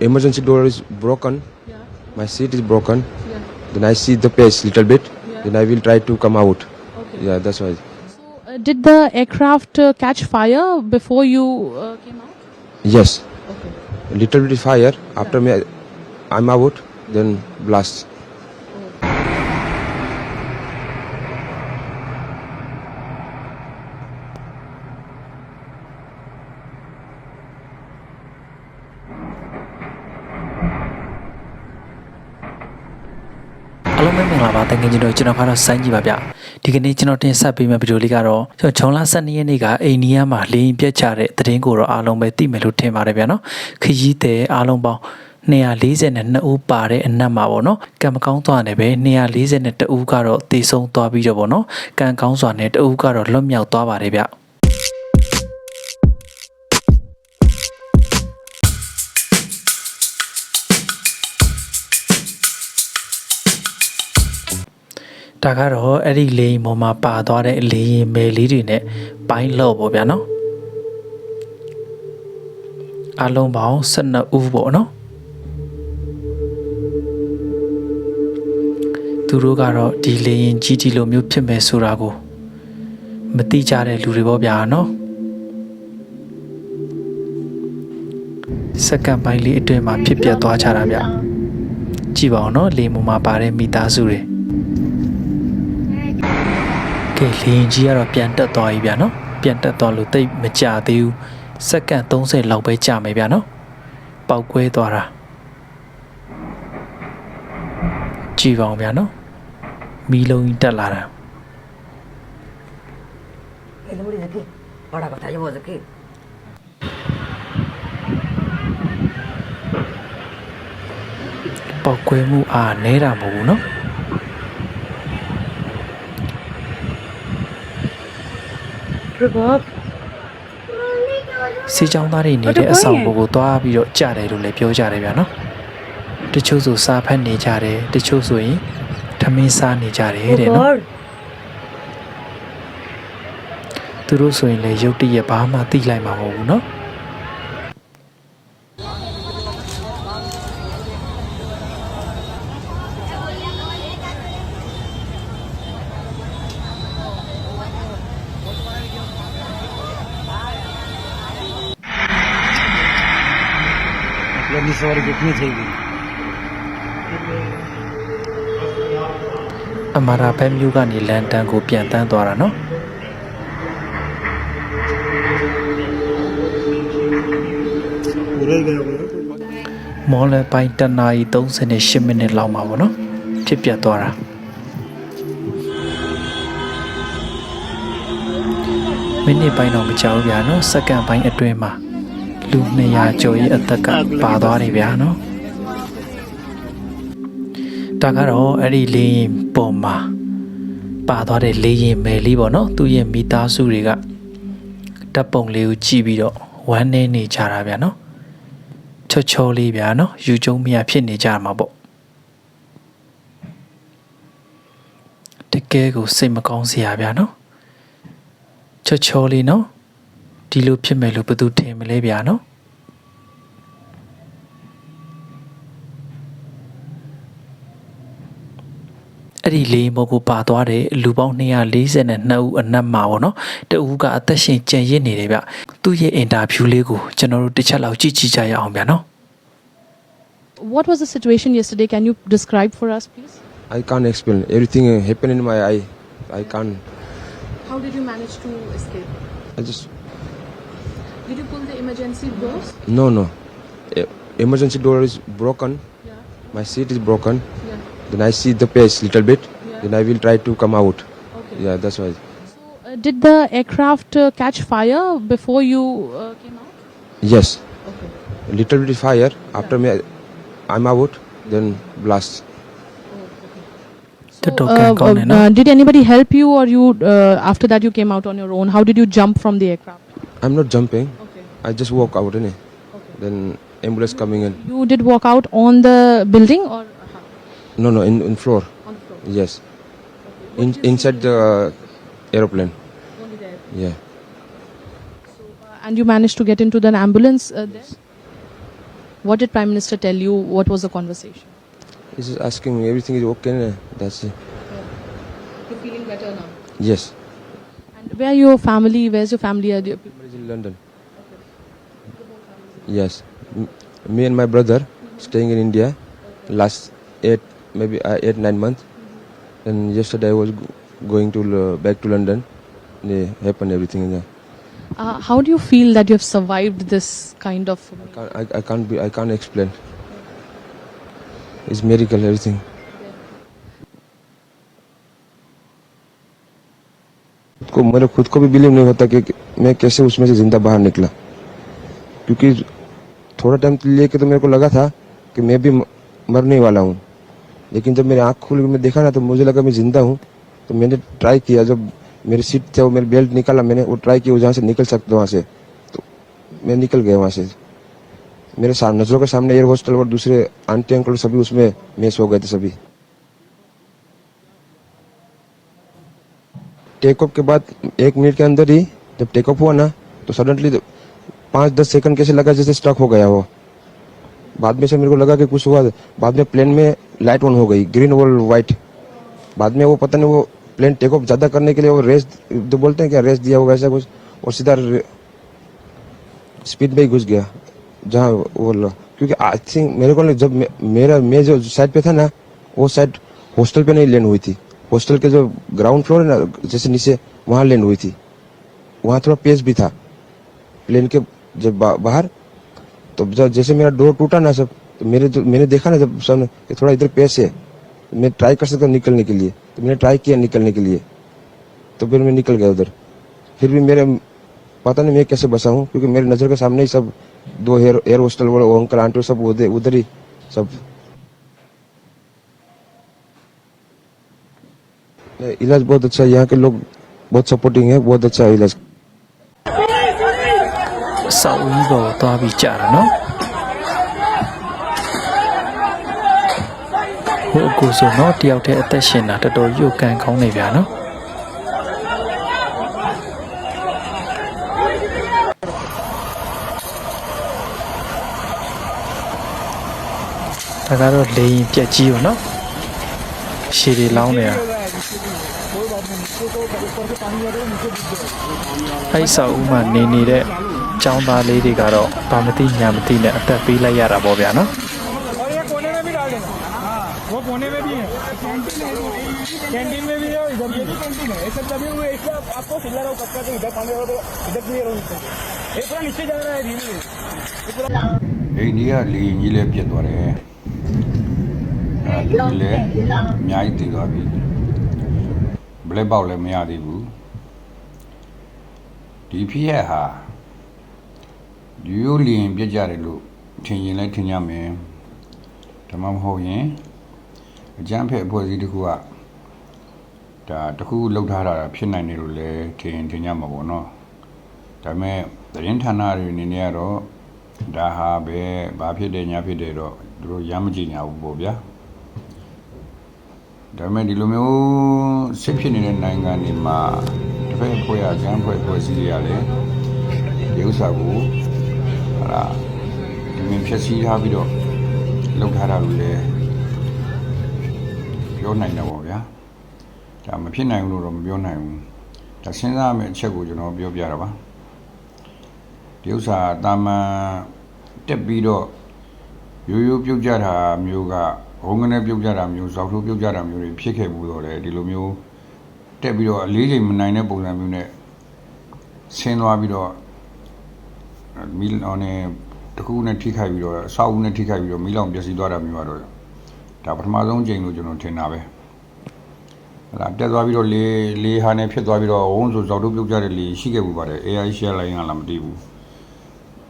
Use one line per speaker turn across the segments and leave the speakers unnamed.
emergency door is broken.
Yeah.
My seat is broken.
Yeah.
Then I see the pace little bit.
Yeah.
Then I will try to come out.
Okay.
Yeah, that's why.
So, uh, did the aircraft uh, catch fire before you uh, came out?
Yes,
Okay.
a little bit fire. After me, I'm out. Then blast.
။ မင်္ဂလာပါတကယ်ကြီးတို့ကျွန်တော်ကတော့စိုင်းကြီးပါဗျ။ဒီကနေ့ကျွန်တော်တင်ဆက်ပေးမယ့်ဗီဒီယိုလေးကတော့ကျွန်တော်ဂျွန်လာ12ရက်နေ့ကအိန္ဒိယမှာလေရင်ပြက်ချတဲ့သတင်းကိုတော့အားလုံးပဲသိမယ်လို့ထင်ပါတယ်ဗျာနော်။ခရီးသည်အားလုံးပေါင်း242ဦးပါတဲ့အနက်မှာပေါ့နော်ကံမကောင်းစွာနဲ့ပဲ242ဦးကတော့တေဆုံးသွားပြီးတော့ပေါ့နော်ကံကောင်းစွာနဲ့တဦးကတော့လွတ်မြောက်သွားပါတယ်ဗျ။ ဒါကတော့အဲ့ဒီလေရင်ပေါ်မှာပါသွားတဲ့လေရင်မယ်လေးတွေနဲ့ပိုင်းလော့ပေါ့ဗျာနော်အလုံးပေါင်း12ဦးပေါ့နော်သူတို့ကတော့ဒီလေရင်ကြီးကြီးလိုမျိုးဖြစ်မယ်ဆိုတာကိုမသိကြတဲ့လူတွေပေါ့ဗျာနော်စက္ကန့်ပိုင်းလေးအတွင်းမှာဖြစ်ပျက်သွားကြတာဗျကြည့်ပါဦးနော်လေရင်ပေါ်မှာပါတဲ့မိသားစုတွေ ကဲလေရင်ကြီးကတော့ပြန်တက်သွားပြီဗျာနော်ပြန်တက်သွားလို့တိတ်မကြသေးဘူးစက္ကန့်30လောက်ပဲကြာမယ်ဗျာနော်ပောက်ကွဲသွားတာကြည့်ပါအောင်ဗျာနော်မီးလုံးကြီးတက်လာတာ
El nombre de aquí. Ahora que estamos aquí.
ပောက်ကွဲမှုအားနဲတာမဟုတ်ဘူးနော် စီချောင်းသားတွေနေတဲ့အဆောင်ဘုတ်ကိုသွားပြီးတော့ကြတယ်လို့လည်းပြောကြတယ်ဗျာနော်တချို့ဆိုစားဖက်နေကြတယ်တချို့ဆိုရင်ထမင်းစားနေကြတယ်တဲ့နော်သူတို့ဆိုရင်လည်းရုတ်တရက်ဘာမှသိလိုက်မှာမဟုတ်ဘူး ఎన్ని సార్లు చెప్పినా చేయలేదు ။အမာရာဘက်မျိုးကနေလန်ဒန်ကိုပြန်တန်းသွားတာနော်။ पूरा ही गया होगा မော်လပိုင်းတနာရီ38မိနစ်လောက်မှာပေါ့နော်ဖြစ်ပြသွားတာမိနစ်ပိုင်းတော့မကြောက်ဘူးဗျာနော်စက္ကန့်ပိုင်းအတွင်းမှာ လူ200ကျော်ရဲ့အသက်ကပါသွားတယ်ဗျာနော်ဒါကတော့အဲ့ဒီလေးရင်ပေါ်မှာပါသွားတဲ့လေးရင်မယ်လေးပေါ့နော်သူ့ရဲ့မိသားစုတွေကတပ်ပုံလေးကိုကြည့်ပြီးတော့ဝမ်းနေနေကြတာဗျာနော်ချောချောလေးဗျာနော်ယူကျုံမရဖြစ်နေကြမှာပေါ့တကယ်ကိုစိတ်မကောင်းစရာဗျာနော်ချောချောလေးနော် ဒီလိုဖြစ်မယ်လို့ဘယ်သူထင်မလဲဗျာနော်အဲ့ဒီလေးမုတ်ကိုပါသွားတဲ့လူပေါင်း242ဦးအနက်မှာပေါ့နော်တဦးကအသက်ရှင်ကြံရစ်နေတယ်ဗျသူ့ရဲ့အင်တာဗျူးလေးကိုကျွန်တော်တို့တစ်ချက်လောက်ကြည့်ကြည့်ကြရအောင်ဗျာနော်
What was the situation yesterday? Can you describe for us, please?
I can't explain. Everything uh, happened in my eye. I can't.
How did you manage to escape?
I just
Did you pull the emergency doors?
no no. E- emergency door is broken.
Yeah.
My seat is broken.
Yeah.
Then I see the pace little bit.
Yeah.
Then I will try to come out.
Okay.
Yeah, that's why.
So, uh, did the aircraft uh, catch fire before you uh, came out?
Yes,
Okay.
a little bit fire. After me, I'm out. Then blast.
So,
Toto
uh,
can call
uh,
in,
uh, did anybody help you, or you uh, after that you came out on your own? How did you jump from the aircraft?
I'm not jumping. I just walk out. Innit?
Okay.
Then ambulance coming in.
You did walk out on the building or how?
No, no, in, in floor.
on the floor?
Yes,
Okay.
in,
What did you
inside the aeroplane.
Only there.
Yeah.
So, uh, and you managed to get into the ambulance uh, there? What did Prime Minister tell you? What was the conversation?
He's just asking me everything is okay. na? That's it.
You're feeling better now.
Yes.
And where are your family? Where's your family? Are you-
in London. Yes. M- me and my brother staying in India last eight, maybe uh, eight, nine months. And yesterday I was go- going to uh, back to London. And it happened everything there.
Uh, how do you feel that you have survived this kind of?
Can't, I, I can't be. I can't explain. It's miracle everything. खुद को मेरे खुद को भी बिलीव नहीं होता कि मैं कैसे उसमें से ज़िंदा बाहर निकला क्योंकि थोड़ा टाइम लेके तो मेरे को लगा था कि मैं भी मरने वाला हूँ। लेकिन जब मेरी आँख खुल मैं देखा ना तो मुझे लगा मैं ज़िंदा हूँ। तो मैंने ट्राई किया, जब मेरी सीट थे वो मेरे बेल्ट निकाला, मैंने वो ट्राई किया जहाँ से निकल सकता वहाँ से। तो मैं निकल गया वहाँ से। मेरे सामने नज़रों के सामने एयर हॉस्टल और दूसरे आंटी अंकल सभी उसमें मेस हो गए थे सभी। टेक ऑफ़ के बाद एक मिनट के अंदर ही जब टेक ऑफ़ हुआ ना तो सडनली पाँच दस सेकंड कैसे लगा जैसे स्टक हो गया वो। बाद में से मेरे को लगा कि कुछ हुआ, बाद में प्लेन में लाइट ऑन हो गई ग्रीन और व्हाइट बाद में वो पता नहीं वो प्लेन टेक ऑफ़ ज़्यादा करने के लिए वो रेस जो बोलते हैं क्या रेस दिया होगा ऐसा कुछ, और सीधा स्पीड में ही घुस गया, जहाँ वो क्योंकि आई थिंक मेरे को जब मेरा, मैं जो साइड पे था ना, वो साइड हॉस्टल पे नहीं लैंड हुई थी। हॉस्टल के जो ग्राउंड फ्लोर है ना, जैसे नीचे, वहाँ लैंड हुई थी। वहाँ थोड़ा पेस भी था। प्लेन के जब बा, बाहर तो जब जैसे मेरा डोर टूटा ना सब तो मेरे जो मैंने देखा ना जब सब कि थोड़ा इधर पेस है तो मैं ट्राई कर सकता निकलने के लिए। तो मैंने ट्राई किया निकलने के लिए। तो फिर मैं निकल गया उधर। फिर भी मेरे पता नहीं मैं कैसे बसा हूँ क्योंकि मेरे नज़र के सामने ही सब दो एयर एयर हॉस्टल वाले अंकल आंटी सब उधर ही सब। इलाज बहुत अच्छा है यहाँ के लोग बहुत सपोर्टिंग है बहुत अच्छा है इलाज।
စောက်ဦးပေါ်သွားပြီးကြာတာနော်ဟိုအကူဆိုတော့တယောက်တည်းအသက်ရှင်တာတော်တော်ရုပ်ကန်ကောင်းနေဗျာနော်ဒါကတော့လေရင်ပြက်ကြီးရောနော်ရှည်တွေလောင်းနေတာအဲ့ဆောက်ဦးမှာနေနေတဲ့ ចောင်းသားလေးတွေကတော့ဘာမသိညာမသိနဲ့အသက်ပေးလိုက်ရတာပေါ့ဗျာနော်
အိန္ဒိယလေကြီးလည်းပြတ်သွားတယ်အဲဒီလေအများကြီးတည်သွားပြီဘလက်ပေါက်လည်းမရသေးဘူးဒီဖြစ်ရဟာ ရိုးလေရင်ပြတ်ကြတယ်လို့ထင်ရင်လည်းထင်ကြမယ်ဒါမှမဟုတ်ရင်အကျန်းဖက်အဖွဲ့အစည်းတစ်ခုကဒါတစ်ခုလောက်ထားတာဖြစ်နိုင်တယ်လို့လည်းထင်ရင်ထင်ကြမှာပေါ့နော်ဒါပေမဲ့သတင်းဌာနတွေအနေနဲ့ကတော့ဒါဟာပဲဘာဖြစ်တယ်ညာဖြစ်တယ်တော့သူတို့ရမ်းမကြည့်ညာဘူးပေါ့ဗျာဒါပေမဲ့ဒီလိုမျိုးစစ်ဖြစ်နေတဲ့နိုင်ငံတွေမှာတစ်ဖက်အဖွဲ့ရကမ်းဖွဲ့ဖွဲ့စည်းရရတယ်ဒီဥစ္စာကို ဟာလာဒီမြင်ဖြစ်စည်းထားပြီးတော့လုပ်ထားတာလို့လည်းပြောနိုင်တယ်ပေါ့ဗျာဒါမဖြစ်နိုင်ဘူးလို့တော့မပြောနိုင်ဘူးဒါစဉ်းစားရမယ့်အချက်ကိုကျွန်တော်ပြောပြတာပါဒီဥစ္စာတာမန်တက်ပြီးတော့ရိုးရိုးပြုတ်ကြတာမျိုးကဘုံကနေပြုတ်ကြတာမျိုးဇောက်ထိုးပြုတ်ကြတာမျိုးတွေဖြစ်ခဲ့ဘူးတော့လေဒီလိုမျိုးတက်ပြီးတော့အလေးချိန်မနိုင်တဲ့ပုံစံမျိုးနဲ့ဆင်းသွားပြီးတော့ မီလောင်နဲ့တခုနဲ့ထိခိုက်ပြီးတော့အဆောက်အဦနဲ့ထိခိုက်ပြီးတော့မီလောင်ပျက်စီးသွားတာမျိုးကတော့ဒါပထမဆုံးချိန်လို့ကျွန်တော်ထင်တာပဲဟလာတက်သွားပြီးတော့လေလေဟာနဲ့ဖြစ်သွားပြီးတော့ဝုန်းဆိုဇောက်ထိုးပြုတ်ကြတဲ့လေရှိခဲ့ဘူးပါတယ် AI share line ကလည်းမတည်ဘူး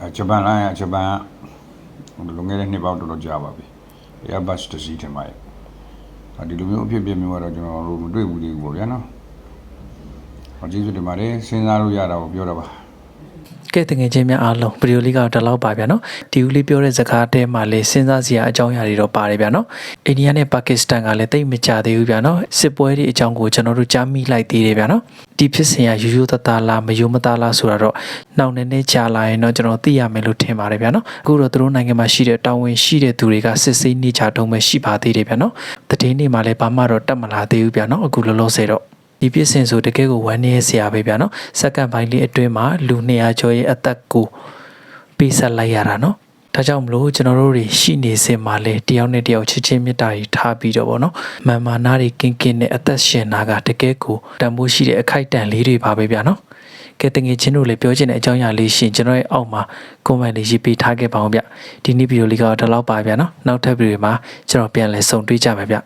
အဲဂျပန်လိုင်းကဂျပန်ကလွန်ခဲ့တဲ့နှစ်ပေါင်းတော်တော်ကြာပါပြီ။ Airbus တစ်စီးထင်ပါရဲ့။အဲဒီလိုမျိုးအဖြစ်အပျက်မျိုးကတော့ကျွန်တော်တို့မတွေ့ဘူးသေးဘူးပေါ့ဗျာနော်။ဟောကျေးဇူးတင်ပါတယ်စဉ်းစားလို့ရတာကိုပြောတာပါ။
ကဲတငယ်ချင်းများအားလုံးဗီဒီယိုလေးကတော့ဒီလောက်ပါဗျာနော်ဒီဦးလေးပြောတဲ့စကားတဲမှာလေးစဉ်းစားစရာအကြောင်းအရာတွေတော့ပါတယ်ဗျာနော်အိန္ဒိယနဲ့ပါကစ္စတန်ကလည်းတိတ်မကြသေးဘူးဗျာနော်စစ်ပွဲတွေအကြောင်းကိုကျွန်တော်တို့ကြားမိလိုက်သေးတယ်ဗျာနော်ဒီဖြစ်စဉ်ကရိုးရိုးသားသားလားမယိုးမသားလားဆိုတာတော့နောက်နေ့နေ့ကြာလာရင်တော့ကျွန်တော်သိရမယ်လို့ထင်ပါတယ်ဗျာနော်အခုတော့သူတို့နိုင်ငံမှာရှိတဲ့တာဝန်ရှိတဲ့သူတွေကစစ်ဆေးနေကြတုံးပဲရှိပါသေးတယ်ဗျာနော်တည်င်းနေမှာလည်းဘာမှတော့တက်မလာသေးဘူးဗျာနော်အခုလောလောဆယ်တော့ ဒီပြစ်စင်ဆိုတကယ်ကိုဝမ်းနည်းစရာပဲဗျာနော်စက္ကန့်ပိုင်းလေးအတွင်းမှာလူ200ကျော်ရဲ့အသက်ကိုပေးဆက်လိုက်ရတာနော်ဒါကြောင့်မလို့ကျွန်တော်တို့တွေရှိနေစင်မှာလဲတယောက်နဲ့တယောက်ချစ်ချင်းမေတ္တာကြီးထားပြီးတော့ဗောနော်မန်မာနာတွေကင်းကင်းနဲ့အသက်ရှင်နာကတကယ်ကိုတန်ဖိုးရှိတဲ့အခိုက်အတန့်လေးတွေပါပဲဗျာနော်ကဲတငယ်ချင်းတို့လည်းပြောချင်တဲ့အကြောင်းအရာလေးရှင်ကျွန်တော်ရဲ့အောက်မှာ comment လေးရေးပေးထားခဲ့ပါအောင်ဗျဒီနေ့ဗီဒီယိုလေးကတော့ဒီလောက်ပါဗျာနော်နောက်ထပ်ဗီဒီယိုမှာကျွန်တော်ပြန်လည်ဆုံတွေ့ကြမယ်ဗျ